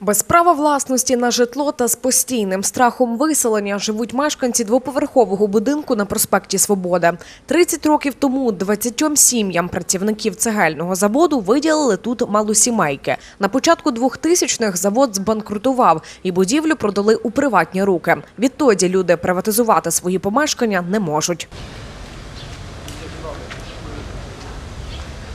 Без права власності на житло та з постійним страхом виселення живуть мешканці двоповерхового будинку на проспекті Свобода. 30 років тому 20 сім'ям працівників цегельного заводу виділили тут малосімейки. На початку 2000-х завод збанкрутував і будівлю продали у приватні руки. Відтоді люди приватизувати свої помешкання не можуть.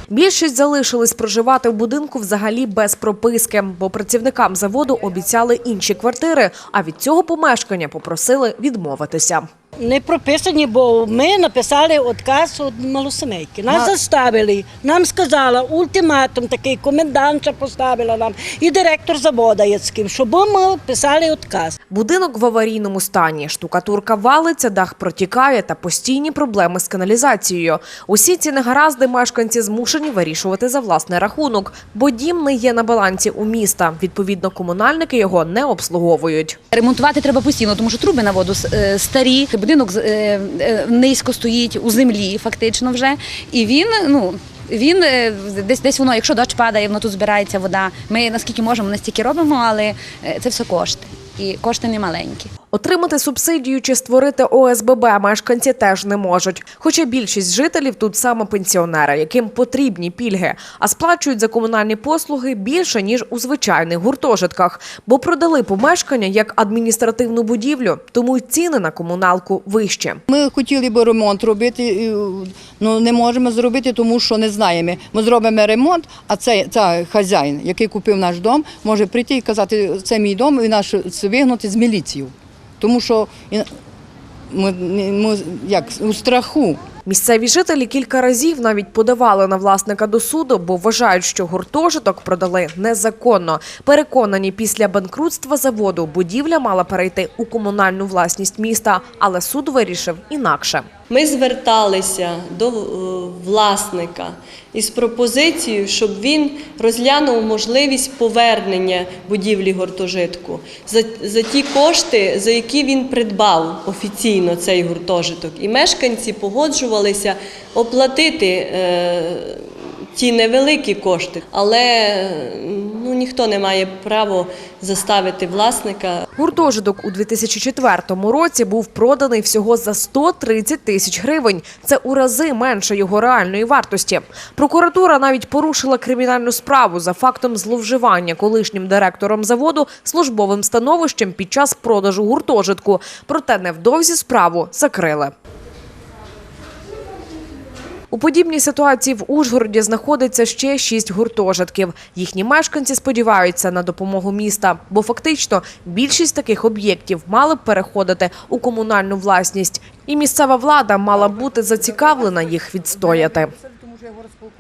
Більшість залишились проживати в будинку взагалі без прописки, бо працівникам заводу обіцяли інші квартири, а від цього помешкання попросили відмовитися. Не прописані, бо ми написали отказ від малосемейки. Нас заставили. Нам сказала ультиматум такий, комендантша поставила нам і директор заводу Яцьким, щоб ми писали отказ. Будинок в аварійному стані. Штукатурка валиться, дах протікає та постійні проблеми з каналізацією. Усі ці негаразди мешканці змушені вирішувати за власний рахунок, бо дім не є на балансі у міста. Відповідно, комунальники його не обслуговують. Ремонтувати треба постійно, тому що труби на воду е, старі, будинок е, е, низько стоїть у землі, фактично вже. І він, ну. Він е, десь десь воно, якщо дощ падає, воно тут збирається вода. Ми наскільки можемо, настільки робимо, але це все кошти. І кошти не маленькі. Отримати субсидію чи створити ОСББ мешканці теж не можуть. Хоча більшість жителів тут саме пенсіонери, яким потрібні пільги, а сплачують за комунальні послуги більше ніж у звичайних гуртожитках, бо продали помешкання як адміністративну будівлю, тому й ціни на комуналку вищі. Ми хотіли б ремонт робити, і, ну не можемо зробити, тому що не знаємо. Ми зробимо ремонт, а цей, цей хазяїн, який купив наш дом, може прийти і казати, це мій дом, і наш це вигнати з міліцію. Тому що ми, ми як у страху. Місцеві жителі кілька разів навіть подавали на власника до суду, бо вважають, що гуртожиток продали незаконно. Переконані, після банкрутства заводу будівля мала перейти у комунальну власність міста, але суд вирішив інакше. Ми зверталися до е, власника із пропозицією, щоб він розглянув можливість повернення будівлі гуртожитку за, за ті кошти, за які він придбав офіційно цей гуртожиток. І мешканці погоджувалися оплатити е, ті невеликі кошти, але ну, ніхто не має права заставити власника Гуртожиток у 2004 році був проданий всього за 130 тисяч гривень. Це у рази менше його реальної вартості. Прокуратура навіть порушила кримінальну справу за фактом зловживання колишнім директором заводу службовим становищем під час продажу гуртожитку. Проте невдовзі справу закрили. У подібній ситуації в Ужгороді знаходиться ще шість гуртожитків. Їхні мешканці сподіваються на допомогу міста, бо фактично більшість таких об'єктів мали б переходити у комунальну власність, і місцева влада мала бути зацікавлена їх відстояти.